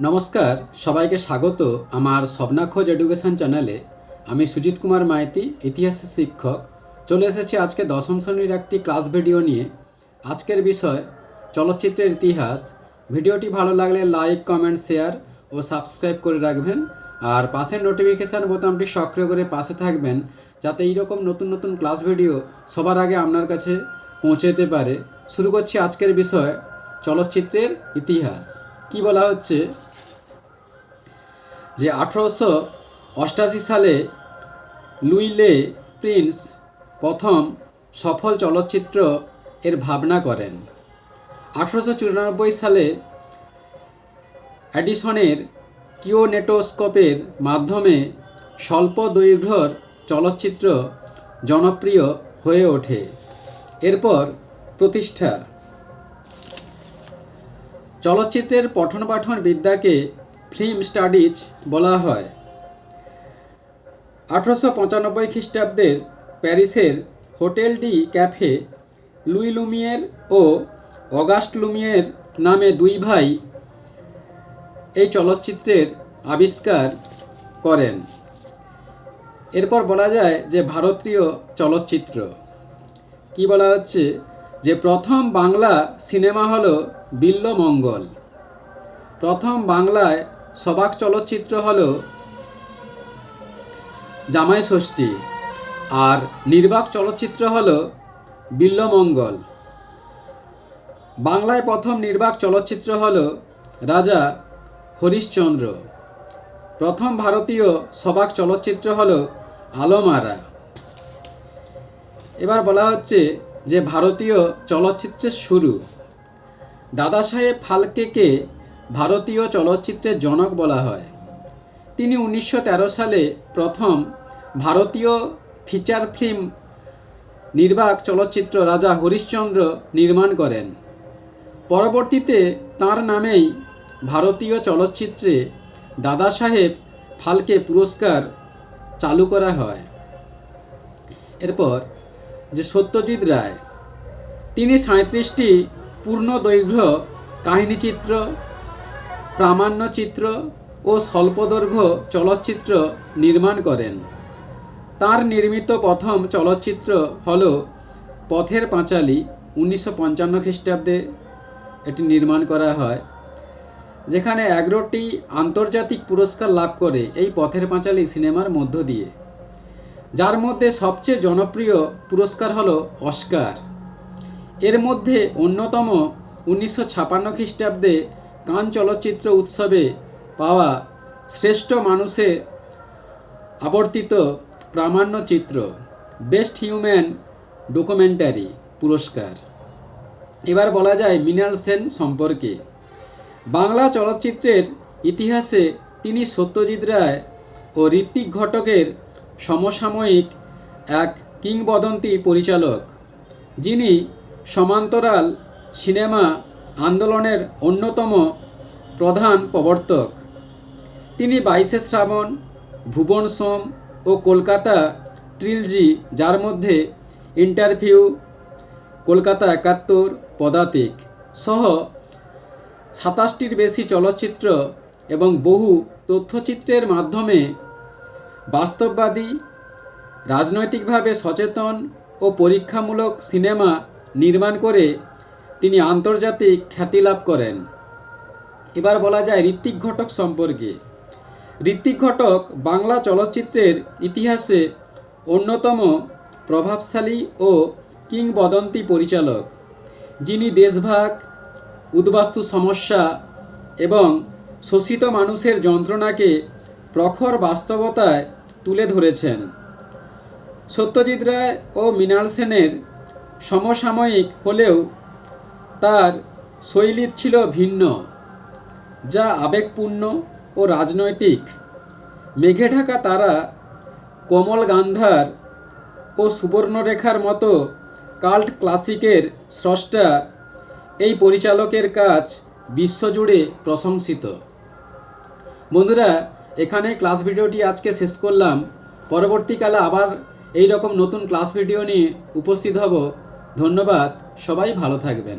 নমস্কার, সবাইকে স্বাগত আমার খোঁজ এডুকেশন চ্যানেলে। আমি সুজিত কুমার মাইতি ইতিহাসের শিক্ষক। চলে এসেছি আজকে দশম শ্রেণির একটি ক্লাস ভিডিও নিয়ে। আজকের বিষয়, চলচ্চিত্রের ইতিহাস। ভিডিওটি ভালো লাগলে লাইক, কমেন্ট, শেয়ার ও সাবস্ক্রাইব করে রাখবেন। আর পাশের নোটিফিকেশান বোতামটি সক্রিয় করে পাশে থাকবেন, যাতে এইরকম নতুন নতুন ক্লাস ভিডিও সবার আগে আপনার কাছে পৌঁছে যেতে পারে। শুরু করছি আজকের বিষয়, চলচ্চিত্রের ইতিহাস। কি বলা হচ্ছে? যে আঠেরোশো অষ্টাশি সালে লুইলে প্রিন্স প্রথম সফল চলচ্চিত্র এর ভাবনা করেন। আঠেরোশো চুরানব্বই সালে অ্যাডিসনের কিওনেটোস্কোপের মাধ্যমে স্বল্প দৈর্ঘ্যর চলচ্চিত্র জনপ্রিয় হয়ে ওঠে। এরপর প্রতিষ্ঠা চলচ্চিত্রের পঠন পাঠন বিদ্যাকে ফিল্ম স্টাডিজ বলা হয়। আঠারোশো পঁচানব্বই খ্রিস্টাব্দের প্যারিসের hotel de cafe, Louis Lumiere ও অগাস্ট লুমিয়ের নামে দুই ভাই এই চলচ্চিত্রের আবিষ্কার করেন। এরপর বলা যায় যে ভারতীয় চলচ্চিত্র। কি বলা হচ্ছে? যে প্রথম বাংলা সিনেমা হলো বিল্লমঙ্গল প্রথম বাংলায় সবাক চলচ্চিত্র হল জামাই ষষ্ঠী আর নির্বাক চলচ্চিত্র হলো বিল্লমঙ্গল বাংলায় প্রথম নির্বাক চলচ্চিত্র হল রাজা হরিশ্চন্দ্র। প্রথম ভারতীয় সবাক চলচ্চিত্র হল আলমারা। এবার বলা হচ্ছে যে ভারতীয় চলচ্চিত্রের শুরু। দাদা সাহেব ফালকেকে ভারতীয় চলচ্চিত্রের জনক বলা হয়। তিনি উনিশশো তেরো সালে প্রথম ভারতীয় ফিচার ফিল্ম নির্বাক চলচ্চিত্র রাজা হরিশ্চন্দ্র নির্মাণ করেন। পরবর্তীতে তার নামেই ভারতীয় চলচ্চিত্রে দাদা সাহেব ফালকে পুরস্কার চালু করা হয়। এরপর যে সত্যজিৎ রায়, তিনি সাঁত্রিশটি পূর্ণ দৈর্ঘ্য কাহিনীচিত্র প্রামাণ্যচিত্র ও স্বল্পদৈর্ঘ্য চলচ্চিত্র নির্মাণ করেন। তার নির্মিত প্রথম চলচ্চিত্র হল পথের পাঁচালী উনিশশো পঞ্চান্ন খ্রিস্টাব্দে এটি নির্মাণ করা হয়, যেখানে এগারোটি আন্তর্জাতিক পুরস্কার লাভ করে এই পথের পাঁচালী সিনেমার মধ্য দিয়ে। যার মধ্যে সবচেয়ে জনপ্রিয় পুরস্কার হলো অস্কার। এর মধ্যে অন্যতম উনিশশো ছাপান্ন খ্রিস্টাব্দে কান চলচ্চিত্র উৎসবে পাওয়া শ্রেষ্ঠ মানুষের আবর্তিত প্রামাণ্য চিত্র, বেস্ট হিউম্যান ডকুমেন্টারি পুরস্কার। এবার বলা যায় মৃণাল সেন সম্পর্কে। বাংলা চলচ্চিত্রের ইতিহাসে তিনি সত্যজিৎ রায় ও ঋত্বিক ঘটকের সমসাময়িক এক কিংবদন্তি পরিচালক, যিনি সমান্তরাল সিনেমা আন্দোলনের অন্যতম প্রধান প্রবর্তক। তিনি বাইশে শ্রাবণ, ভুবন সোম ও কলকাতা ট্রিলজি, যার মধ্যে ইন্টারভিউ, কলকাতা একাত্তর পদাতিক সহ সাতাশটির বেশি চলচ্চিত্র এবং বহু তথ্যচিত্রের মাধ্যমে বাস্তববাদী, রাজনৈতিকভাবে সচেতন ও পরীক্ষামূলক সিনেমা নির্মাণ করে তিনি আন্তর্জাতিক খ্যাতি লাভ করেন। এবার বলা যায় ঋত্বিক ঘটক সম্পর্কে। ঋত্বিক ঘটক বাংলা চলচ্চিত্রের ইতিহাসে অন্যতম প্রভাবশালী ও কিংবদন্তি পরিচালক। যিনি দেশভাগ, উদ্বাস্তু সমস্যা এবং শোষিত মানুষের যন্ত্রণাকে প্রখর বাস্তবতায় তুলে ধরেছেন। সত্যজিৎ রায় ও মৃণাল সেনের সমসাময়িক হলেও তার শৈলী ছিল ভিন্ন, যা আবেগপূর্ণ ও রাজনৈতিক। মেঘে ঢাকা তারা, কমল গান্ধার ও সুবর্ণরেখার মতো কাল্ট ক্লাসিকের স্রষ্টা, এই পরিচালকের কাজ বিশ্বজুড়ে প্রশংসিত। বন্ধুরা এখানে ক্লাস ভিডিওটি আজকে শেষ করলাম। পরবর্তীকালে আবার এই রকম নতুন ক্লাস ভিডিও নিয়ে উপস্থিত হব। ধন্যবাদ, সবাই ভালো থাকবেন।